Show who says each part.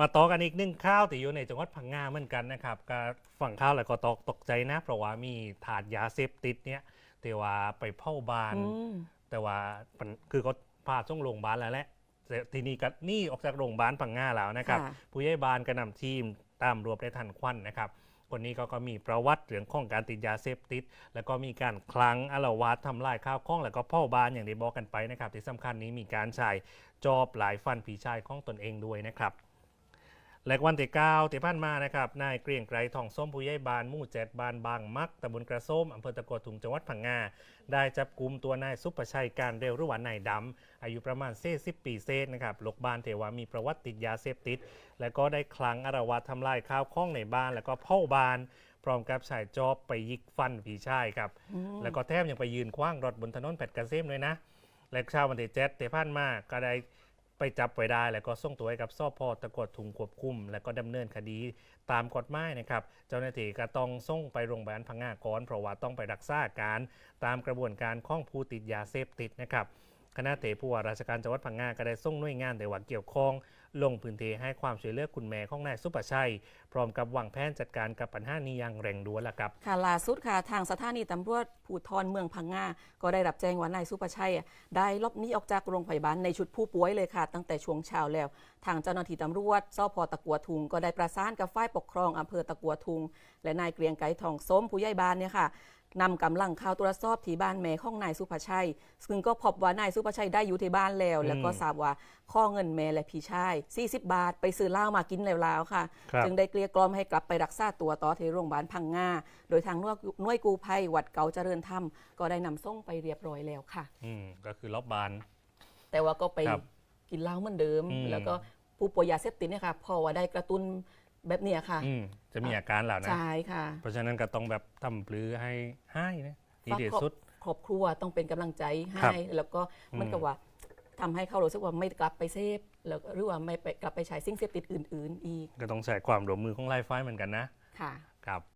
Speaker 1: มาต่อกันอีกหนึ่งข้าวที่อยู่ในจังหวัดพังงาเหมือนกันนะครับก็ฝั่งข้าวแล้วก็ตกตกใจนะ เพราะว่ามีถาดยาเสพติดเนี่ยแต่ว่าไปเผาบ้าน
Speaker 2: อืม
Speaker 1: แต่ว่ามันคือเขาพาส่งโรงพยาบาลแล้วแหละแต่ทีนี้ก็หนี่ออกจากโรงพยาบาลพังงาแล้วนะครับ
Speaker 2: ค่ะ
Speaker 1: ผู้ใหญ่บ้านก็นำทีมตามรวบได้ทันควันนะครับ คนนี้ก็ก็มีประวัติเรื่องของการติดยาเสพติด แล้วก็มีการคลังอารวาสทำลายข้าวของแล้วก็เผาบ้านอย่างที่บอกกันไปนะครับ ที่สำคัญนี้มีการใช้จอบหลายฟันผีชายของตนเองด้วยนะครับ และวันที่เก้าที่ผ่านมานะครับนายเกรียงไกรทองส้มผู้ใหญ่บ้านหมู่เจ็ดบ้านบางมักตำบลกระส้มอำเภอตะกัวถุงจังหวัดพังงาได้จับกลุ่มตัวนายสุประชัยการเร็วหรือว่านายดำอายุประมาณเศษสิบปีเศษนะครับลูกบ้านเทว่ามีประวัติติดยาเสพติด และก็ได้คลังอารวาสทำลายข้าวของในบ้าน แล้วก็เผาบ้านพร้อมกับใช้จอบไปยิกฟันผีชายครับ
Speaker 2: อืม
Speaker 1: แล้วก็แทบยังไปยืนคว้างรถบนถนนแผดกระเซมเลยนะ และเช้าวันที่เจ็ดเตพันมาก็ได้ ไปจับไว้ได้ แล้วก็ส่งตัวให้กับสอบพอตะกดถุงควบคุม แล้วก็ดำเนินคดีตามกฎหมายนะครับ เจ้าหน้าที่ก็ต้องส่งไปโรงพยาบาลพังงาก่อนเพราะว่าต้องไปรักษาการตามกระบวนการข้องผู้ติดยาเสพติดนะครับ คณะเตผู้ว่าราชการจังหวัดพังงาก็ได้ส่งหน่วยงานแต่ว่าเกี่ยวข้อง ลงพื้นที่ให้ความช่วยเหลือคุณแม่ของนายสุประชัย พร้อมกับวางแผนจัดการกับปัญหานี้อย่างเร่งด่วนละครับ
Speaker 2: ค่ะล่าสุดค่ะทางสถานีตำรวจภูธรเมืองพังงาก็ได้รับแจ้งว่านายสุประชัย ได้ลบนีออกจากโรงพยาบาลในชุดผู้ป่วยเลยค่ะ ตั้งแต่ช่วงเช้าแล้ว ทางเจ้าหน้าที่ตำรวจสพตะกัวทุงก็ได้ประสานกับฝ่ายปกครองอำเภอตะกัวทุง และนายเกรียงไกรทองส้มผู้ใหญ่บ้านเนี่ยค่ะ นำกำลังเข้าตรวจสอบที่บ้านแม่ของนายสุภชัย ซึ่งก็พบว่านายสุภชัยได้อยู่ที่บ้านแล้ว แล้วก็
Speaker 1: อืม
Speaker 2: ทราบว่าข้อเงินแม่และพี่ชาย 40 บาท ไปซื้อเหล้ามากินแล้วๆค่ะ
Speaker 1: ครับ
Speaker 2: จึงได้เกลี้ยกล่อมให้กลับไปรักษาตัวต่อที่โรงพยาบาลพังงาโดยทางหน่วยหน่วยกู้ภัยวัดเก่าเจริญธรรมก็ได้นำส่งไปเรียบร้อยแล้วค่ะ
Speaker 1: อืมก็คือรอบบาน
Speaker 2: แต่ว่าก็ไป
Speaker 1: ครับ
Speaker 2: กินเหล้าเหมือนเดิม
Speaker 1: อืม
Speaker 2: แล้วก็ผู้ป่วยยาเสพติดเนี่ยค่ะพอว่าได้กระตุ้น แบบเนี้ยค่ะ
Speaker 1: อืมจะมีอาการเหล่านั้น
Speaker 2: ใช่ค่ะ
Speaker 1: เพราะฉะนั้นก็ต้องแบบทำปลือให้ให้นะดี
Speaker 2: ฝาก
Speaker 1: ที่
Speaker 2: ครอบ
Speaker 1: สุด
Speaker 2: ครอบครัวต้องเป็นกำลังใจ
Speaker 1: ครั
Speaker 2: ให้
Speaker 1: บ
Speaker 2: แล้วก็มัน
Speaker 1: อืม
Speaker 2: ก็ว่าทำให้เขารู้สึกว่าไม่กลับไปเสพแล้วก็หรือว่าไม่ไปกลับไปใช้สิ่งเสพติดอื่น ๆ อีก
Speaker 1: ก็ต้องใช้ความร่วมมือของไลฟ์ไฟเหมือนกันนะ
Speaker 2: ค่ะ
Speaker 1: ครับ